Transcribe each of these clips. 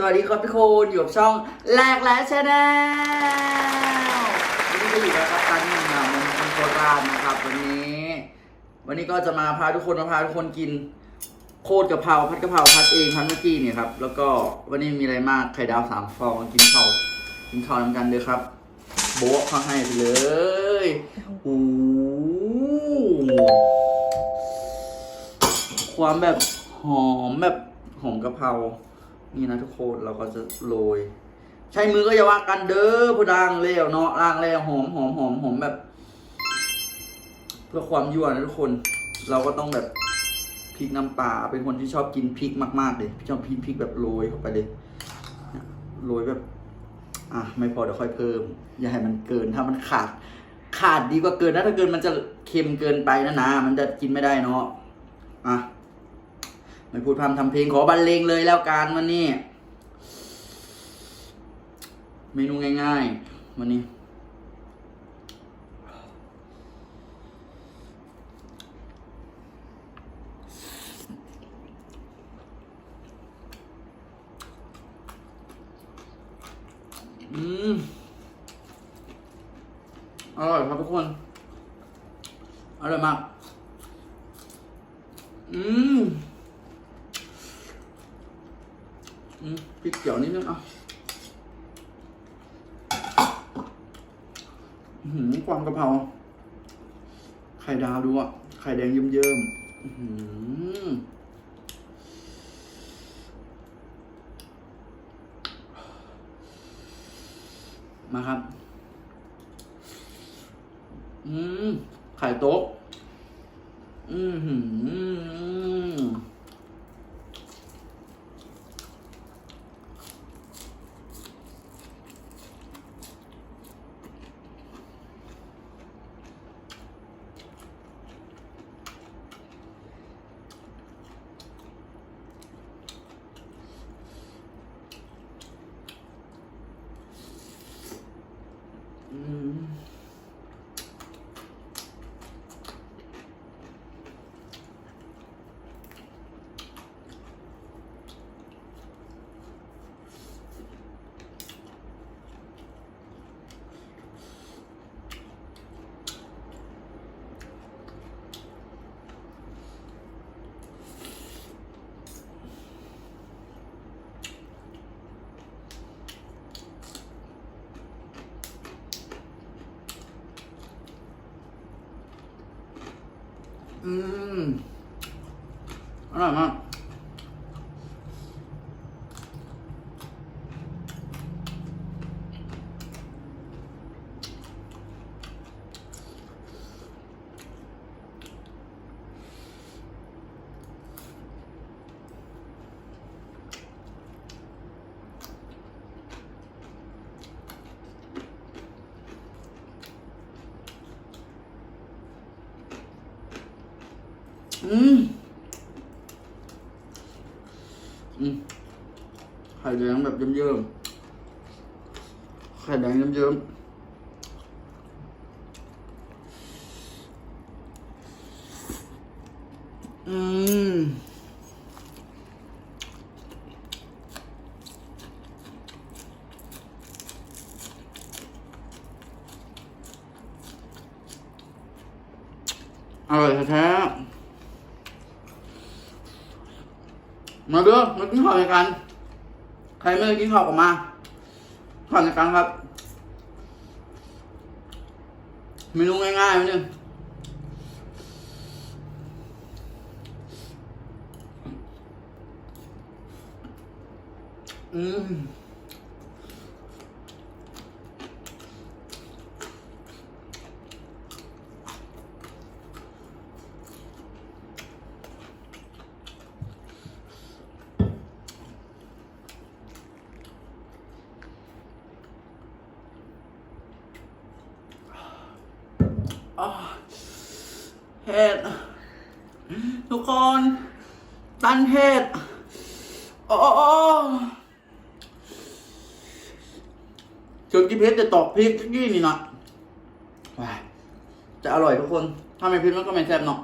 สวัสดีครับทุกคนอยู่กับช่องแหลกและชาแนลวันนี้ก็อยู่กับกัปตันหนึ่งอะมันมันโคราชนะครับวันนี้ วันนี้ก็จะมาพาทุกคนมาพาทุกคนกิน โคตรกะเพราพัดกะเพราพัดเองพัดเมื่อกี้เนี่ยครับแล้วก็วันนี้มีอะไรมากไข่ดาวสามฟองกินข้าวกินข้าวนำกันเลยครับ โบ๊ะเข้าให้ไปเลยโอ้ความแบบหอมแบบหอมกะเพรา นี่นะทุกคนเราก็จะโรยใช้มือก็อย่าว่ากันเด้อผู้ดังเลวเนาะล่างแล้วหอมหอมหอมหอมแบบ เพื่อความยั่วนะทุกคน เราก็ต้องแบบพริกน้ำปลาเป็นคนที่ชอบกินพริกมากๆเลยชอบพริกพริกแบบโรยเข้าไปเลยเนี่ยโรยแบบ อะไม่พอเดี๋ยวค่อยเพิ่ม อย่าให้มันเกินถ้ามันขาด ขาดดีกว่าเกินนะถ้าเกินมันจะเค็มเกินไปนะนะมันจะกินไม่ได้เนาะอะ ไม่พูดพร่ำทำเพลงขอบรรเลงเลยแล้วกันวันนี้ เมนูง่ายๆ วันนี้ อืม อร่อยครับทุกคน อร่อยมาก อืม อืม พริกเขียวนิดนึงอะอื้อหือความกะเพราไข่ดาวดูอะ ไข่แดงเยิ้มๆหือมาครับ อืม ไข่โต๊ะ อือหือ อืม อืมอร่อย อืม อืม ไข่แดงแบบเยิ้มๆ ไข่แดงเยิ้มๆอืม อร่อยแท้ๆ มาเด้อมากินข้าวในกัน ใครไม่ได้กินข้าวออกมาข้าวในกันครับเมนูง่ายๆมาเนี่ยอืม อ๋อ เห็ดทุกคน ตันเห็ดโอ้จนกินเพชรจะตอกพริกกี่นี่นะว้าจะอร่อยทุกคน ถ้าไม่พริกมันก็ไม่แซ่บเนาะ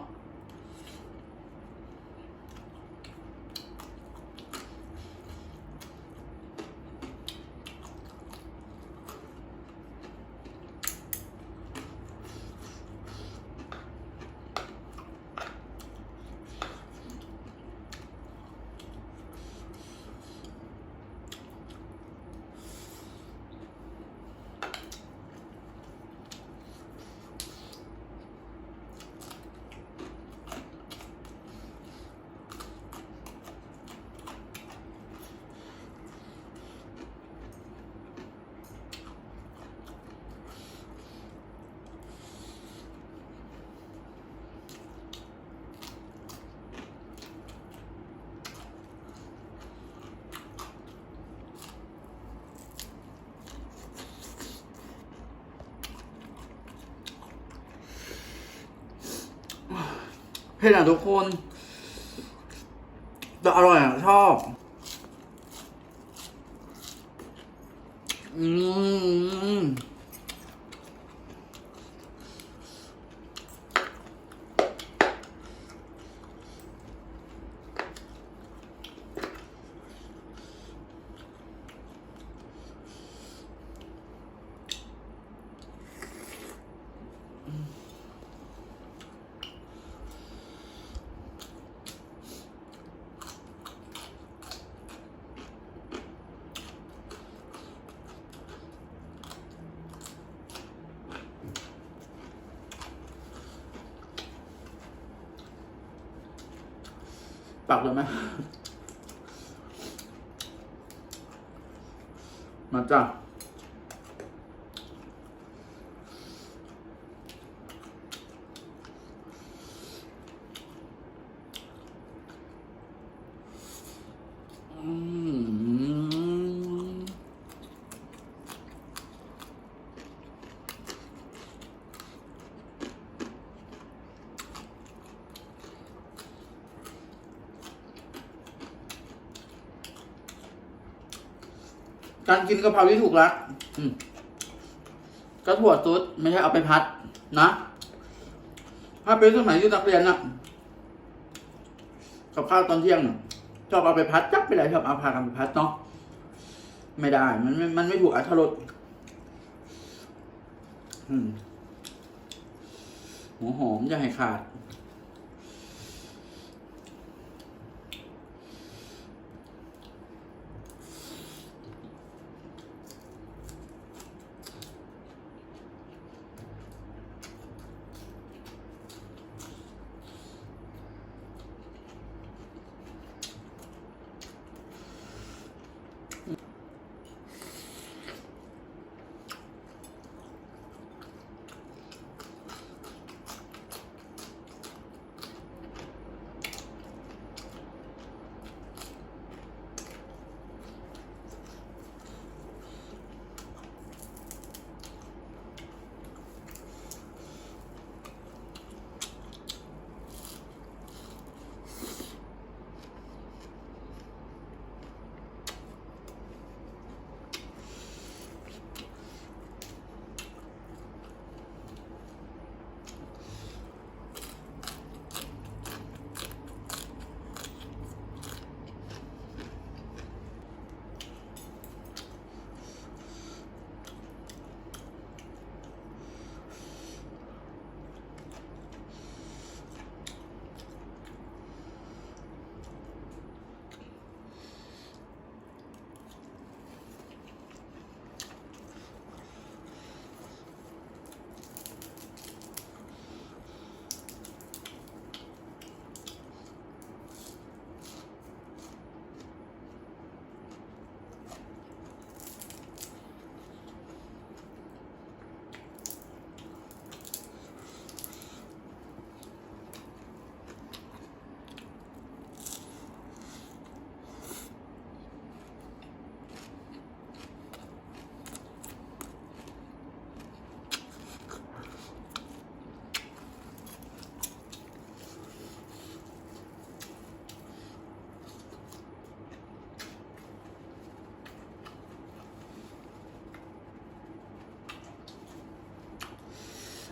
ผ็ดอะทุกคนแต่อร่อยอะชอบ อืม ปักเลยไหมมาจ้า การกินกะเพราที่ถูกละอืมก็ถั่วซุดไม่ใช่เอาไปพัด นะถ้าเป็นสมัยที่นักเรียนน่ะกับข้าวตอนเที่ยงน่ะชอบเอาไปพัดจับไปเลยชอบเอาพากันไปพัดเนาะไม่ได้ มันไม่มันไม่ถูกอัตรสอืมหัวหอมอย่าให้ขาด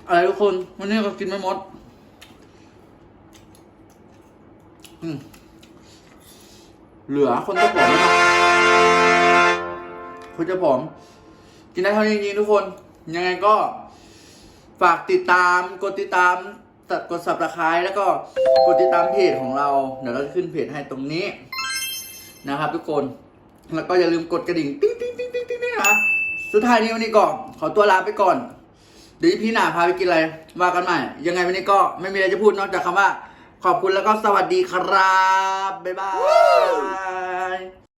อะไรทุกคน วันนี้ก็กินไม่หมด อืมเหลือคนจะผอมนะคนจะผอม กินได้เท่านี้จริงๆทุกคน ยังไงก็ ฝากติดตาม กดติดตามกดสับตะไคร้แล้วก็กดติดตามเพจของเรา เดี๋ยวเราจะขึ้นเพจให้ตรงนี้ นะครับ ทุกคน แล้วก็อย่าลืมกดกระดิ่ง ติ๊งติ๊งติ๊งติ๊งติ๊งนะ สุดท้ายนี้วันนี้ก็ขอตัวลาไปก่อน ดี๋ยวพี่หนาพาไปกินอะไรว่ากันใหม่ ยังไงวันนี้ก็ไม่มีอะไรจะพูดนอกจากคำว่า ขอบคุณแล้วก็สวัสดีครับ บ๊ายบาย